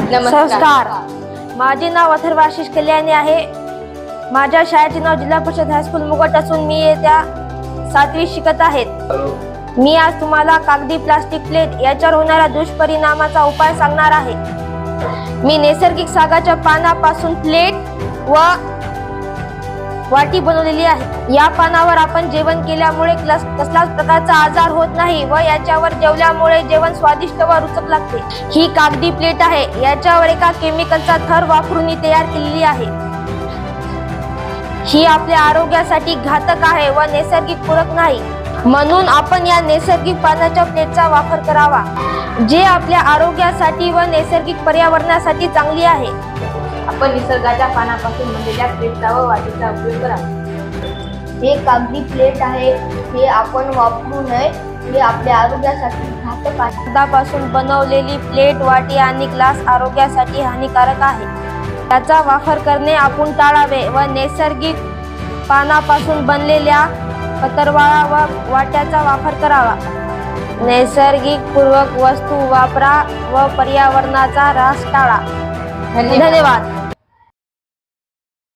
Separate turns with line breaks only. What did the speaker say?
संस्कार. माझे नाव अथर्व आशिष कल्याणी आहे. माझ्या शाळेचे नाव जिल्हा परिषद हायस्कूल मुगट असून मी येत्या सातवी शिकत आहेत. मी आज तुम्हाला कागदी प्लास्टिक प्लेट याच्यावर होणाऱ्या दुष्परिणामाचा उपाय सांगणार आहे. मी नैसर्गिक सागाच्या पानापासून प्लेट व वाटी बनवलेली आहे. या पानावर आपण जेवण केल्यामुळे क्लस- कसलाच प्रकारचा आजार होत नाही व याच्यावर जेवल्यामुळे जेवण स्वादिष्ट व रुचक लागते. ही कागदी प्लेट आहे. याच्यावर एका केमिकलचा थर वापरून तयार केलेली आहे. ही आपल्या आरोग्यासाठी घातक आहे व नैसर्गिक पूरक नाही. म्हणून आपण या नैसर्गिक पानाच्या प्लेटचा वापर करावा. जे आपल्या आरोग्यासाठी व नैसर्गिक पर्यावरणासाठी चांगली आहे.
आपण निसर्गाच्या पानापासून बनलेल्या प्लेटचा व वाटीचा उपयोग करा.
हे कागदी प्लेट आहे. हे आपण वापरू नये. हे आपल्या आरोग्यासाठी घातक आहे.
कागदापासून बनवलेली प्लेट वाटी आणि ग्लास आरोग्यासाठी हानिकारक आहे. त्याचा वापर करणे आपण टाळावे व नैसर्गिक पानापासून बनलेल्या पतरवाळा व वाट्याचा वापर करावा. नैसर्गिक पूर्वक वस्तू वापरा व पर्यावरणाचा ऱ्हास टाळा. धन्यवाद.